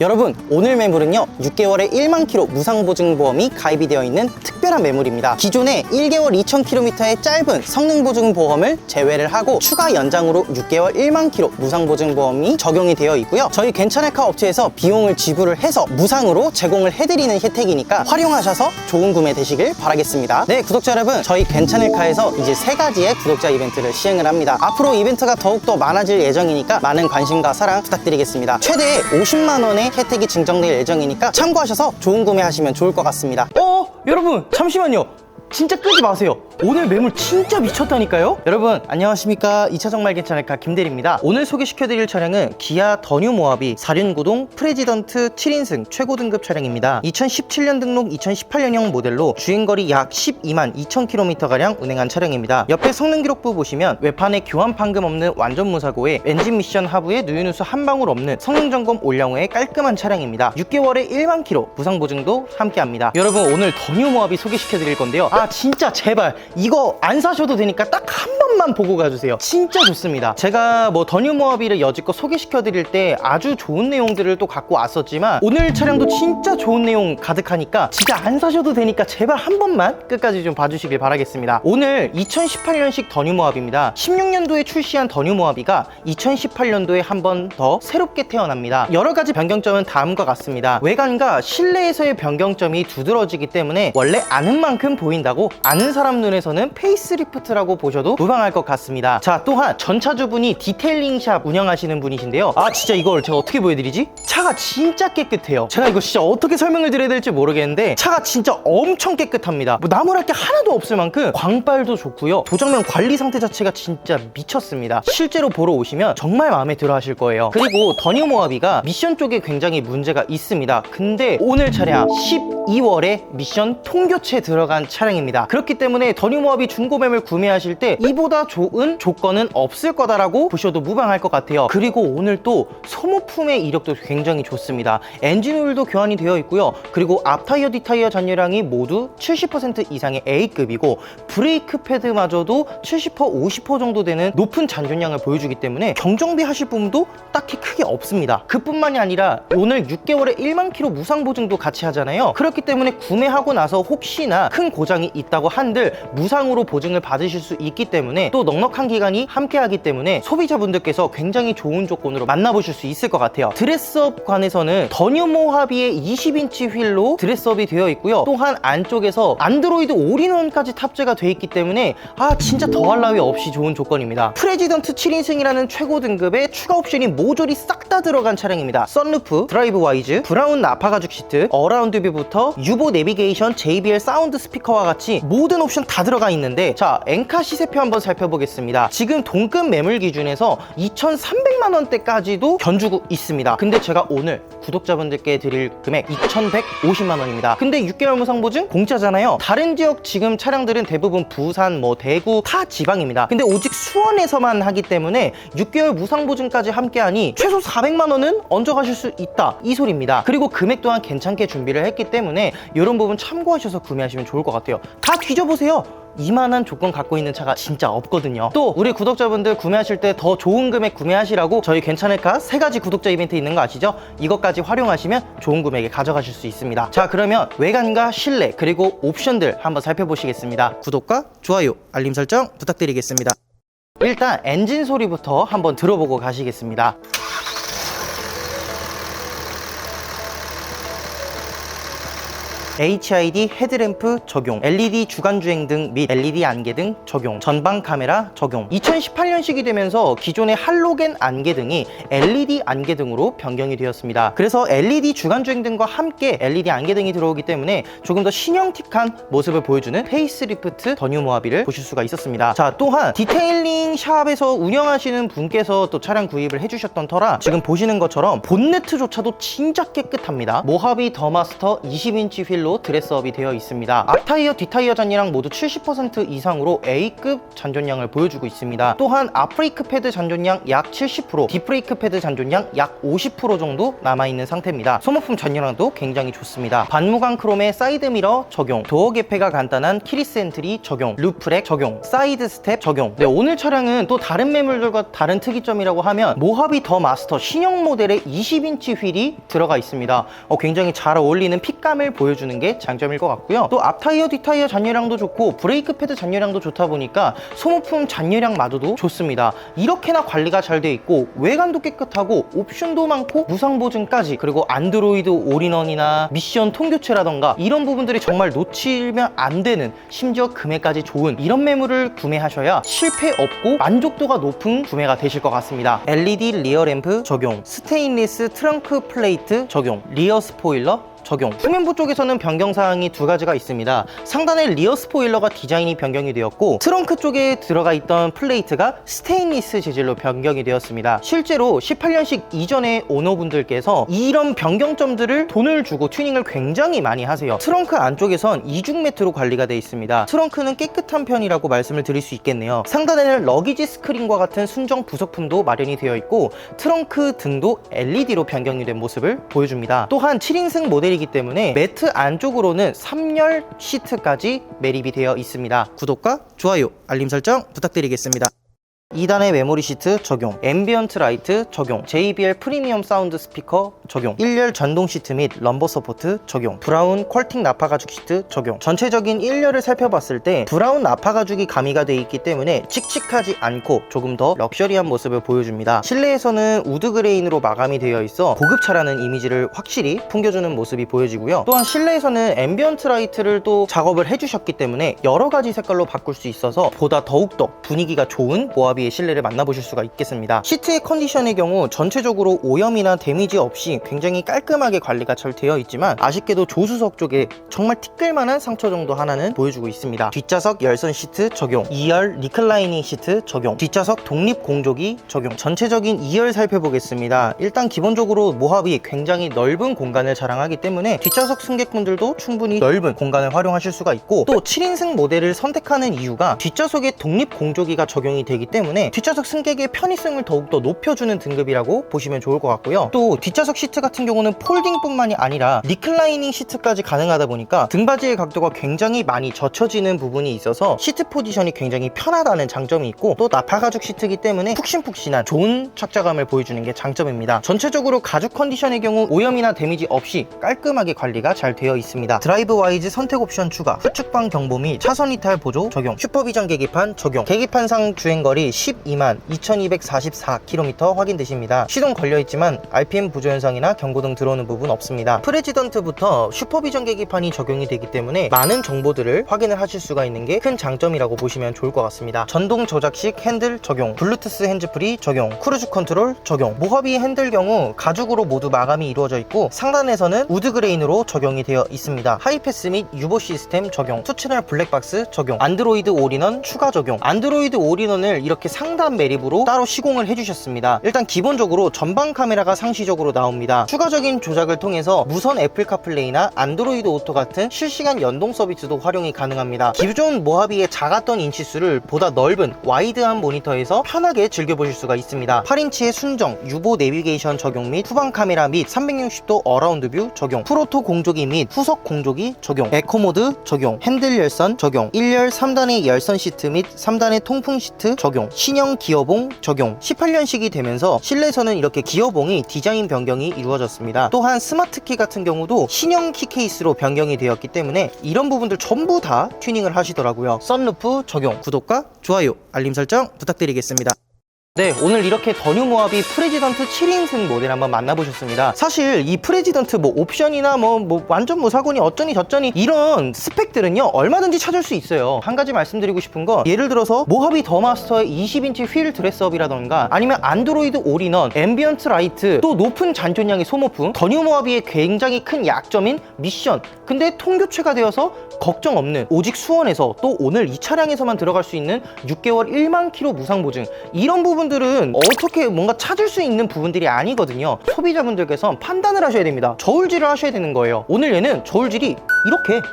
여러분 오늘 매물은요 6개월에 1만 킬로 무상보증보험이 가입이 되어 있는 특 별한 매물입니다. 기존에 1개월 2,000km의 짧은 성능 보증 보험을 제외를 하고 추가 연장으로 6개월 1만 킬로 무상 보증 보험이 적용이 되어 있고요. 저희 괜찮을까 업체에서 비용을 지불을 해서 무상으로 제공을 해드리는 혜택이니까 활용하셔서 좋은 구매 되시길 바라겠습니다. 네 구독자 여러분. 저희 괜찮을까에서 이제 세 가지의 구독자 이벤트를 시행을 합니다. 앞으로 이벤트가 더욱더 많아질 예정이니까 많은 관심과 사랑 부탁드리겠습니다. 최대 50만 원의 혜택이 증정될 예정이니까 참고하셔서 좋은 구매하시면 좋을 것 같습니다. 어 여러분 잠시만요 진짜 끄지 마세요. 오늘 매물 진짜 미쳤다니까요? 여러분, 안녕하십니까. 2차 정말 괜찮을까 김대리입니다. 오늘 소개시켜드릴 차량은 기아 더뉴 모하비 4륜구동 프레지던트 7인승 최고 등급 차량입니다. 2017년 등록 2018년형 모델로 주행거리 약 12만 2,000km가량 운행한 차량입니다. 옆에 성능 기록부 보시면 외판에 교환 판금 없는 완전 무사고에 엔진 미션 하부에 누유누수 한 방울 없는 성능 점검 올량후의 깔끔한 차량입니다. 6개월에 1만 킬로 무상 보증도 함께합니다. 여러분 오늘 더뉴 모하비 소개시켜드릴 건데요. 아 진짜 제발 이거 안 사셔도 되니까 딱 한 번만 보고 가주세요. 진짜 좋습니다. 제가 뭐 더뉴 모하비를 여지껏 소개시켜 드릴 때 아주 좋은 내용들을 또 갖고 왔었지만 오늘 차량도 진짜 좋은 내용 가득하니까 진짜 안 사셔도 되니까 제발 한 번만 끝까지 좀 봐주시길 바라겠습니다. 오늘 2018년식 더뉴 모하비입니다. 16년도에 출시한 더뉴 모하비가 2018년도에 한 번 더 새롭게 태어납니다. 여러 가지 변경점은 다음과 같습니다. 외관과 실내에서의 변경점이 두드러지기 때문에 원래 아는 만큼 보인다고 아는 사람 눈에 서는 페이스리프트라고 보셔도 무방할 것 같습니다. 자, 또한 전차주분이 디테일링 샵 운영하시는 분이신데요. 아, 진짜 이걸 제가 어떻게 보여드리지? 차가 진짜 깨끗해요. 제가 이거 진짜 어떻게 설명을 드려야 될지 모르겠는데 차가 진짜 엄청 깨끗합니다. 뭐 나무랄 게 하나도 없을 만큼 광빨도 좋고요. 도장면 관리 상태 자체가 진짜 미쳤습니다. 실제로 보러 오시면 정말 마음에 들어 하실 거예요. 그리고 더뉴 모하비가 미션 쪽에 굉장히 문제가 있습니다. 근데 오늘 차량 12월에 미션 통교체 들어간 차량입니다. 그렇기 때문에 더뉴 모하비 중고 매물 구매하실 때 이보다 좋은 조건은 없을 거다라고 보셔도 무방할 것 같아요. 그리고 오늘 또 소모품의 이력도 굉장히 좋습니다. 엔진 오일도 교환이 되어 있고요. 그리고 앞타이어 뒷타이어 잔유량이 모두 70% 이상의 A급이고 브레이크 패드마저도 70% 50% 정도 되는 높은 잔존량을 보여주기 때문에 경정비 하실 부분도 딱히 크게 없습니다. 그뿐만이 아니라 오늘 6개월에 1만 킬로 무상 보증도 같이 하잖아요. 그렇기 때문에 구매하고 나서 혹시나 큰 고장이 있다고 한들 무상으로 보증을 받으실 수 있기 때문에 또 넉넉한 기간이 함께하기 때문에 소비자분들께서 굉장히 좋은 조건으로 만나보실 수 있을 것 같아요. 드레스업 관에서는 더뉴 모하비의 20인치 휠로 드레스업이 되어 있고요. 또한 안쪽에서 안드로이드 올인원까지 탑재가 되어 있기 때문에 아 진짜 더할 나위 없이 좋은 조건입니다. 프레지던트 7인승이라는 최고 등급의 추가 옵션이 모조리 싹 다 들어간 차량입니다. 썬루프, 드라이브 와이즈, 브라운 나파 가죽 시트, 어라운드 뷰부터 유보 내비게이션, JBL 사운드 스피커와 같이 모든 옵션 다 들어가 있는데 자 엔카 시세표 한번 살펴보겠습니다. 지금 동급 매물 기준에서 2,300만 원대까지도 견주고 있습니다. 근데 제가 오늘 구독자분들께 드릴 금액 2,150만 원입니다. 근데 6개월 무상 보증 공짜잖아요. 다른 지역 지금 차량들은 대부분 부산, 뭐 대구, 타 지방입니다. 근데 오직 수원에서만 하기 때문에 6개월 무상 보증까지 함께하니 최소 400만 원은 얹어 가실 수 있다 이 소리입니다. 그리고 금액 또한 괜찮게 준비를 했기 때문에 이런 부분 참고하셔서 구매하시면 좋을 것 같아요. 다 뒤져보세요. 이만한 조건 갖고 있는 차가 진짜 없거든요. 또 우리 구독자분들 구매하실 때 더 좋은 금액 구매하시라고 저희 괜찮을까 세 가지 구독자 이벤트 있는 거 아시죠? 이것까지 활용하시면 좋은 금액에 가져가실 수 있습니다. 자 그러면 외관과 실내 그리고 옵션들 한번 살펴보시겠습니다. 구독과 좋아요, 알림 설정 부탁드리겠습니다. 일단 엔진 소리부터 한번 들어보고 가시겠습니다. HID 헤드램프 적용, LED 주간 주행 등 및 LED 안개 등 적용, 전방 카메라 적용. 2018년식이 되면서 기존의 할로겐 안개 등이 LED 안개 등으로 변경이 되었습니다. 그래서 LED 주간 주행 등과 함께 LED 안개 등이 들어오기 때문에 조금 더 신형틱한 모습을 보여주는 페이스리프트 더뉴 모하비를 보실 수가 있었습니다. 자, 또한 디테일링 샵에서 운영하시는 분께서 또 차량 구입을 해주셨던 터라 지금 보시는 것처럼 본네트조차도 진짜 깨끗합니다. 모하비 더마스터 20인치 휠로 모델로 드레스업이 되어 있습니다. 앞타이어, 뒷타이어 잔여량 모두 70% 이상으로 A급 잔존량을 보여주고 있습니다. 또한 앞브레이크 패드 잔존량 약 70%, 뒷브레이크 패드 잔존량 약 50% 정도 남아있는 상태입니다. 소모품 잔여량도 굉장히 좋습니다. 반무광 크롬의 사이드 미러 적용, 도어 개폐가 간단한 키리스 엔트리 적용, 루프렉 적용, 사이드 스텝 적용. 네, 오늘 차량은 또 다른 매물들과 다른 특이점이라고 하면 모하비 더 마스터 신형 모델의 20인치 휠이 들어가 있습니다. 어, 굉장히 잘 어울리는 핏감을 보여주는 게 장점일 것 같고요. 또 앞 타이어, 뒷 타이어 잔여량도 좋고 브레이크 패드 잔여량도 좋다 보니까 소모품 잔여량마저도 좋습니다. 이렇게나 관리가 잘 돼 있고 외관도 깨끗하고 옵션도 많고 무상 보증까지 그리고 안드로이드 올인원이나 미션 통교체라던가 이런 부분들이 정말 놓치면 안 되는 심지어 금액까지 좋은 이런 매물을 구매하셔야 실패 없고 만족도가 높은 구매가 되실 것 같습니다. LED 리어 램프 적용, 스테인리스 트렁크 플레이트 적용, 리어 스포일러 적용. 후면부 쪽에서는 변경 사항이 두 가지가 있습니다. 상단에 리어 스포일러가 디자인이 변경이 되었고 트렁크 쪽에 들어가 있던 플레이트가 스테인리스 재질로 변경이 되었습니다. 실제로 18년식 이전의 오너분들께서 이런 변경점들을 돈을 주고 튜닝을 굉장히 많이 하세요. 트렁크 안쪽에선 이중 매트로 관리가 되어 있습니다. 트렁크는 깨끗한 편이라고 말씀을 드릴 수 있겠네요. 상단에는 러기지 스크린과 같은 순정 부속품도 마련이 되어 있고 트렁크 등도 LED로 변경이 된 모습을 보여줍니다. 또한 7인승 모델이 기 때문에 매트 안쪽으로는 3열 시트까지 매립이 되어 있습니다. 구독과 좋아요, 알림 설정 부탁드리겠습니다. 2단의 메모리 시트 적용, 앰비언트 라이트 적용, JBL 프리미엄 사운드 스피커 적용, 1열 전동 시트 및 럼버 서포트 적용, 브라운 퀄팅 나파 가죽 시트 적용. 전체적인 1열을 살펴봤을 때 브라운 나파 가죽이 가미가 되어 있기 때문에 칙칙하지 않고 조금 더 럭셔리한 모습을 보여줍니다. 실내에서는 우드 그레인으로 마감이 되어 있어 고급차라는 이미지를 확실히 풍겨주는 모습이 보여지고요. 또한 실내에서는 앰비언트 라이트를 또 작업을 해주셨기 때문에 여러 가지 색깔로 바꿀 수 있어서 보다 더욱더 분위기가 좋은 모 하비의 실내를 만나보실 수가 있겠습니다. 시트의 컨디션의 경우 전체적으로 오염이나 데미지 없이 굉장히 깔끔하게 관리가 잘 되어 있지만 아쉽게도 조수석 쪽에 정말 티끌만한 상처 정도 하나는 보여주고 있습니다. 뒷좌석 열선 시트 적용, 2열 리클라이닝 시트 적용, 뒷좌석 독립 공조기 적용, 전체적인 2열 살펴보겠습니다. 일단 기본적으로 모하비 굉장히 넓은 공간을 자랑하기 때문에 뒷좌석 승객분들도 충분히 넓은 공간을 활용하실 수가 있고 또 7인승 모델을 선택하는 이유가 뒷좌석에 독립 공조기가 적용이 되기 때문에 뒷좌석 승객의 편의성을 더욱더 높여주는 등급이라고 보시면 좋을 것 같고요. 또 뒷좌석 시트 같은 경우는 폴딩뿐만이 아니라 리클라이닝 시트까지 가능하다 보니까 등받이의 각도가 굉장히 많이 젖혀지는 부분이 있어서 시트 포지션이 굉장히 편하다는 장점이 있고 또 나파 가죽 시트이기 때문에 푹신푹신한 좋은 착자감을 보여주는 게 장점입니다. 전체적으로 가죽 컨디션의 경우 오염이나 데미지 없이 깔끔하게 관리가 잘 되어 있습니다. 드라이브 와이즈 선택 옵션 추가, 후측방 경보 및 차선 이탈 보조 적용, 슈퍼비전 계기판 적용, 계기판상 주행거리 12만 2244km 확인되십니다. 시동 걸려있지만 RPM 부조 현상이나 경고등 들어오는 부분 없습니다. 프레지던트부터 슈퍼비전 계기판이 적용이 되기 때문에 많은 정보들을 확인을 하실 수가 있는 게 큰 장점이라고 보시면 좋을 것 같습니다. 전동 조작식 핸들 적용, 블루투스 핸즈프리 적용, 크루즈 컨트롤 적용, 모하비 핸들 경우 가죽으로 모두 마감이 이루어져 있고 상단에서는 우드 그레인으로 적용이 되어 있습니다. 하이패스 및 유보 시스템 적용, 투채널 블랙박스 적용, 안드로이드 올인원 추가 적용, 안드로이드 올인원을 이렇게 상단 매립으로 따로 시공을 해주셨습니다. 일단 기본적으로 전방 카메라가 상시적으로 나옵니다. 추가적인 조작을 통해서 무선 애플 카플레이나 안드로이드 오토 같은 실시간 연동 서비스도 활용이 가능합니다. 기존 모하비의 작았던 인치수를 보다 넓은 와이드한 모니터에서 편하게 즐겨보실 수가 있습니다. 8인치의 순정, 유보 내비게이션 적용 및 후방 카메라 및 360도 어라운드 뷰 적용, 프로토 공조기 및 후석 공조기 적용, 에코 모드 적용, 핸들 열선 적용, 1열 3단의 열선 시트 및 3단의 통풍 시트 적용, 신형 기어봉 적용, 18년식이 되면서 실내에서는 이렇게 기어봉이 디자인 변경이 이루어졌습니다. 또한 스마트키 같은 경우도 신형 키 케이스로 변경이 되었기 때문에 이런 부분들 전부 다 튜닝을 하시더라고요. 썬루프 적용, 구독과 좋아요, 알림 설정 부탁드리겠습니다. 네, 오늘 이렇게 더뉴 모하비 프레지던트 7인승 모델 한번 만나보셨습니다. 사실 이 프레지던트 뭐 옵션이나 뭐, 뭐 완전 무사고니 어쩌니 저쩌니 이런 스펙들은요 얼마든지 찾을 수 있어요. 한 가지 말씀드리고 싶은 건 예를 들어서 모하비 더마스터의 20인치 휠 드레스업이라던가 아니면 안드로이드 올인원, 앰비언트 라이트, 또 높은 잔존량의 소모품, 더뉴 모하비의 굉장히 큰 약점인 미션. 근데 통교체가 되어서 걱정 없는 오직 수원에서 또 오늘 이 차량에서만 들어갈 수 있는 6개월 1만 킬로 무상 보증 이런 부분 소비자분들은 어떻게 뭔가 찾을 수 있는 부분들이 아니거든요. 소비자분들께서 판단을 하셔야 됩니다. 저울질을 하셔야 되는 거예요. 오늘 얘는 저울질이 이렇게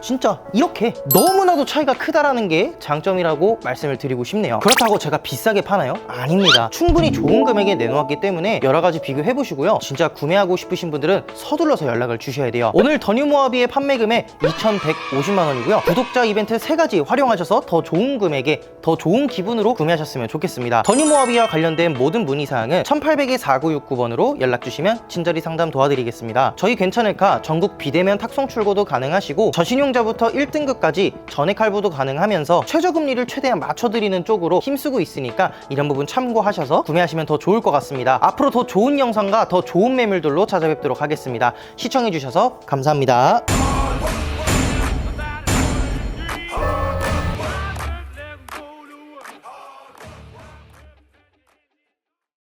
진짜 이렇게 너무나도 차이가 크다라는 게 장점이라고 말씀을 드리고 싶네요. 그렇다고 제가 비싸게 파나요? 아닙니다. 충분히 좋은 금액에 내놓았기 때문에 여러 가지 비교해 보시고요. 진짜 구매하고 싶으신 분들은 서둘러서 연락을 주셔야 돼요. 오늘 더뉴모아비의 판매 금액 2,150만 원이고요. 구독자 이벤트 세가지 활용하셔서 더 좋은 금액에 더 좋은 기분으로 구매하셨으면 좋겠습니다. 더뉴모아비와 관련된 모든 문의사항은 1800-4969번으로 연락 주시면 친절히 상담 도와드리겠습니다. 저희 괜찮을까? 전국 비대면 탁송 출고도 가능하시고 저신용 자부터 1등급까지 전액 할부도 가능하면서 최저금리를 최대한 맞춰드리는 쪽으로 힘쓰고 있으니까 이런 부분 참고하셔서 구매하시면 더 좋을 것 같습니다. 앞으로 더 좋은 영상과 더 좋은 매물들로 찾아뵙도록 하겠습니다. 시청해주셔서 감사합니다